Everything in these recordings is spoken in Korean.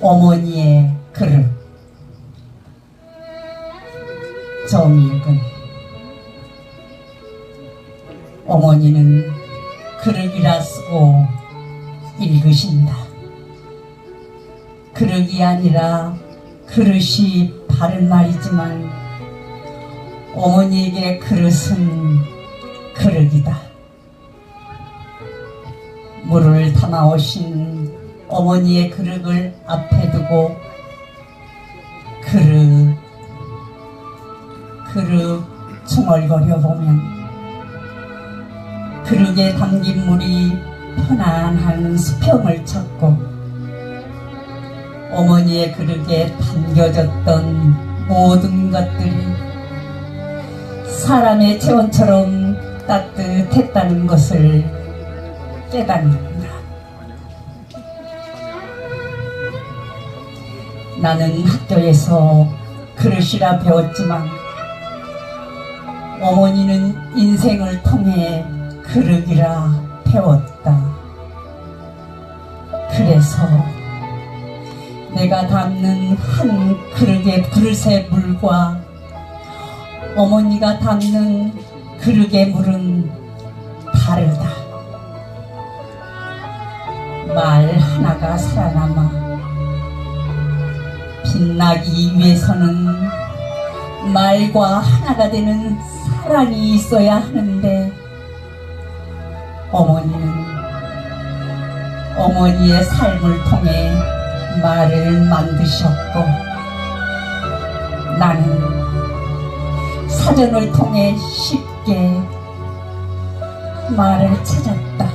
어머니의 그릇 정익은 어머니는 그릇이라 쓰고 읽으신다. 그릇이 아니라 그릇이 바른 말이지만 어머니에게 그릇은 그릇이다. 물을 담아오신 어머니의 그릇을 앞에 두고 그릇 그릇 중얼거려 보면 그릇에 담긴 물이 편안한 수평을 쳤고 어머니의 그릇에 담겨졌던 모든 것들이 사람의 체온처럼 따뜻했다는 것을 깨닫는다. 나는 학교에서 그릇이라 배웠지만 어머니는 인생을 통해 그릇이라 배웠다. 그래서 내가 담는 한 그릇의 그릇의 물과 어머니가 담는 그릇의 물은 빛나기 위해서는 말과 하나가 되는 사랑이 있어야 하는데 어머니는 어머니의 삶을 통해 말을 만드셨고 나는 사전을 통해 쉽게 말을 찾았다.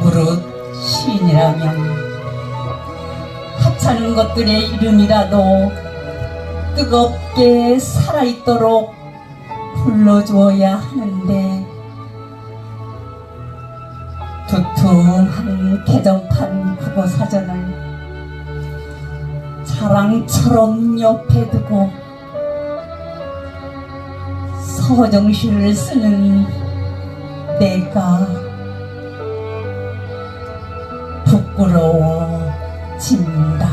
무릇 시인이라면 하찮은 것들의 이름이라도 뜨겁게 살아있도록 불러주어야 하는데 두툼한 개정판 국어사전을 자랑처럼 옆에 두고 서정시를 쓰는 내가 부끄러워집니다.